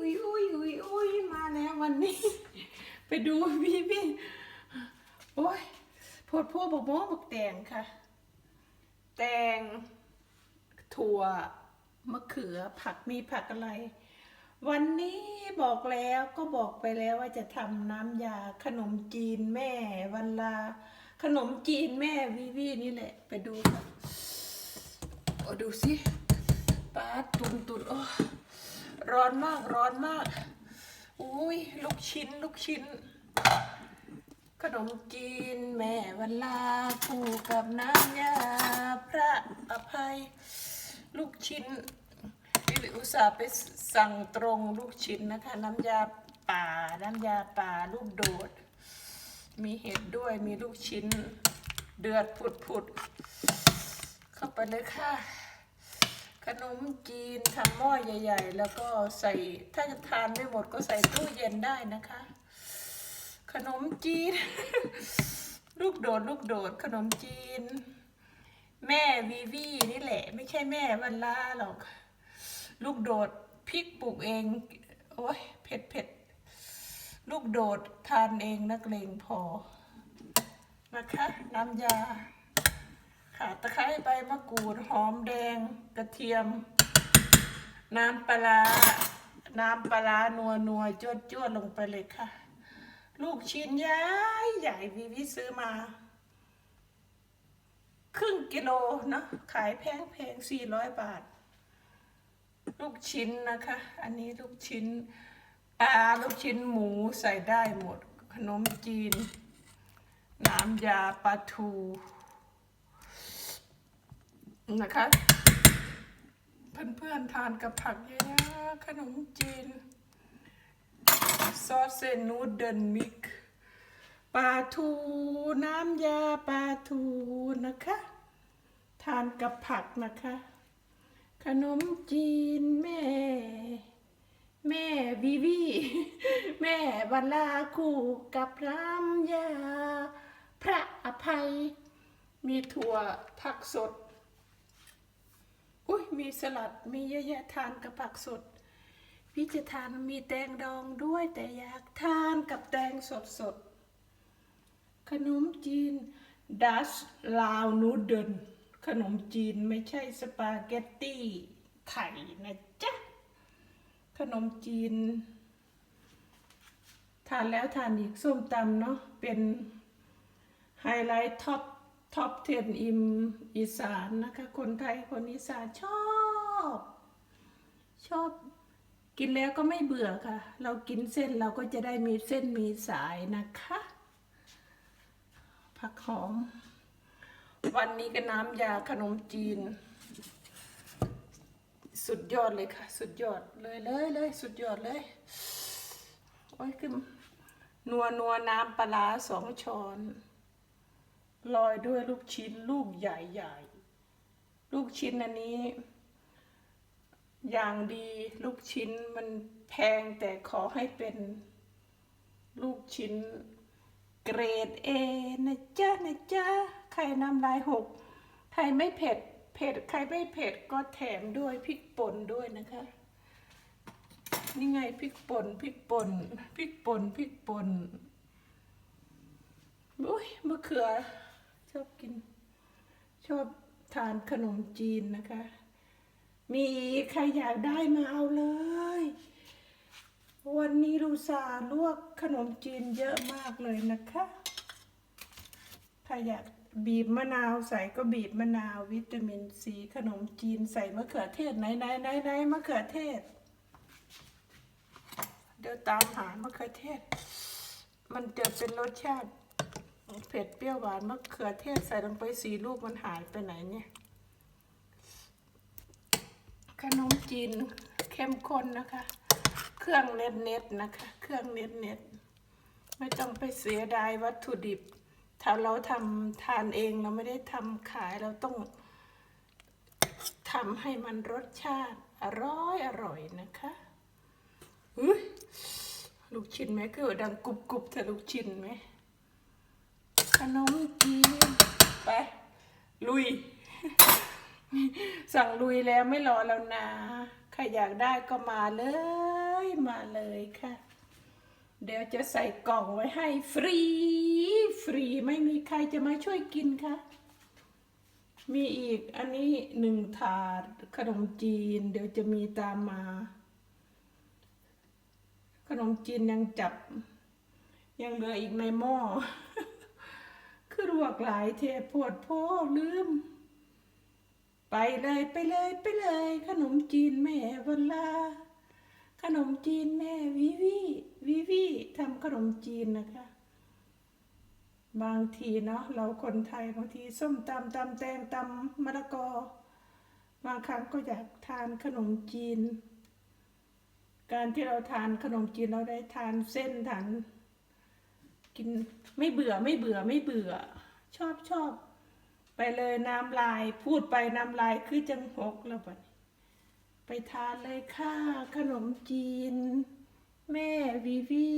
อุ้ยอุ้ยอุ้ยอุ้ยมาแล้ววันนี้ ไปดูพี่พี่โอ้ยพดพวกบอกมอบอกแตงค่ะ แตง ถั่ว มะเขือ ผักมีผักอะไร วันนี้บอกแล้วก็บอกไปแล้วว่าจะทำน้ำยาขนมจีนแม่วันลา ขนมจีนแม่วิวีนี่แหละ ไปดูค่ะโอ้ดูสิป้าดตุนตุนโอ้ ร้อนมากร้อนมาก อุ้ยลูกชิ้นลูกชิ้น ขนมจีนแม่วันลาคู่กับน้ำยาพระอภัย ลูกชิ้นพี่วิอุตส่าห์ไปสั่งตรงลูกชิ้นนะคะ น้ำยาป่าน้ำยาป่าลูกโดด มีเห็ดด้วยมีลูกชิ้น เดือดผุดผุดเข้าไปเลยค่ะ ขนมจีนทำหม้อใหญ่ ๆ แล้วก็ใส่ถ้าจะทานไม่หมดก็ใส่ตู้เย็นได้นะคะ ขนมจีน ลูกโดดลูกโดดขนมจีน แม่วีวีนี่แหละ ไม่ใช่แม่วันลาหรอก ลูกโดดพริกปลูกเอง โอ้ยเผ็ดเผ็ดลูกโดดทานเองนักเลงพอนะคะน้ำยา ขาตะไคร้ใบมะกรูดหอมแดงกระเทียม น้ำปลาน้ำปลานัวนัวจวดจวดลงไปเลยค่ะ ลูกชิ้นใหญ่ใหญ่วีวีซื้อมา ครึ่งกิโลเนะขายแพงแพงสี่ร้อยบาท ลูกชิ้นนะคะ อันนี้ลูกชิ้นปลาลูกชิ้นหมูใส่ได้หมด ขนมจีน น้ำยาปลาทู นะคะ เพื่อนๆทานกับผักเยอะๆขนมจีน ซอสเซนนูเดิลมิกปลาทูน้ำยาปลาทูนะคะ ทานกับผักนะคะ ขนมจีนแม่ แม่วิวีแม่วลาคู่กับน้ำยา พระอภัย มีถั่วผักสด มีสลัดมีเยอะแยะทานกับผักสด พี่จะทานมีแตงดองด้วยแต่อยากทานกับแตงสดสดๆขนมจีนดัชลาวนูเดิลขนมจีนไม่ใช่สปาเกตตี้ไข่นะจ๊ะ ขนมจีน ทานแล้วทานอีกส้มตำเนาะเป็นไฮไลท์ท็อป ท็อปเทนอิมอีสานนะคะ คนไทยคนอีสานชอบ ชอบกินแล้วก็ไม่เบื่อค่ะ เรากินเส้นเราก็จะได้มีเส้นมีสายนะคะ ผักหอม วันนี้ก็น้ำยาขนมจีน สุดยอดเลยค่ะ สุดยอดเลยเลยเลยสุดยอดเลย โอ้ยคือนัวนัวน้ำปลาสองช้อน ลอยด้วยลูกชิ้นลูกใหญ่ๆ ลูกชิ้นอันนี้ อย่างดีลูกชิ้นมันแพงแต่ขอให้เป็นลูกชิ้นเกรดเอนะจ๊ะนะจ๊ะใครน้ำลายหกใครไม่เผ็ดเผ็ดใครไม่เผ็ดก็แถมด้วยพริกป่นด้วยนะคะ นี่ไงพริกป่นพริกป่นพริกป่นพริกป่นอุ้ยมะเขือ ชอบกิน ชอบทานขนมจีนนะคะ มีใครอยากได้มาเอาเลย วันนี้ลูซาลวกขนมจีนเยอะมากเลยนะคะถ้าอยากบีบมะนาวใส่ก็บีบมะนาววิตามินซีขนมจีนใส่มะเขือเทศไหนไหนไหนไหนมะเขือเทศ เดี๋ยวตามหามะเขือเทศ มันจะเป็นรสชาติ เผ็ดเปรี้ยวหวานมะเขือเทศใส่ลงไปสีลูกมันหายไปไหนเนี่ย ขนมจีนเข้มข้นนะคะ เครื่องเน็ตเน็ตนะคะ เครื่องเน็ตเน็ตไม่ต้องไปเสียดายวัตถุดิบ ถ้าเราทำทานเองเราไม่ได้ทำขายเราต้องทำให้มันรสชาติอร่อยอร่อยนะคะอุ๊ยลูกชิ้นไหมคือดังกรุบกรุบๆแต่ลูกชิ้นไหม ขนมจีนไป ลุย สั่งลุยแล้วไม่รอแล้วนะใครอยากได้ก็มาเลย มาเลยค่ะ เดี๋ยวจะใส่กล่องไว้ให้ฟรี ฟรีไม่มีใครจะมาช่วยกินค่ะ มีอีกอันนี้หนึ่งถาดขนมจีน เดี๋ยวจะมีตามมา ขนมจีนยังจับยังเหลืออีกในหม้อ คือรวกหลายเทปวดโพลืม ไปเลยไปเลยไปเลย ขนมจีนแม่วันลา ขนมจีนแม่วิวิวิวิทำขนมจีนนะคะ บางทีเนาะเราคนไทยบางทีส้มตำตำแตงตำมะละกอ บางครั้งก็อยากทานขนมจีน การที่เราทานขนมจีนเราได้ทานเส้นทาน กินไม่เบื่อไม่เบื่อไม่เบื่อ ชอบชอบ ไปเลยน้ำลายพูดไปน้ำลายคือจังหกแล้วบัดนี้ไปทานเลยค่ะ ขนมจีน แม่วิวี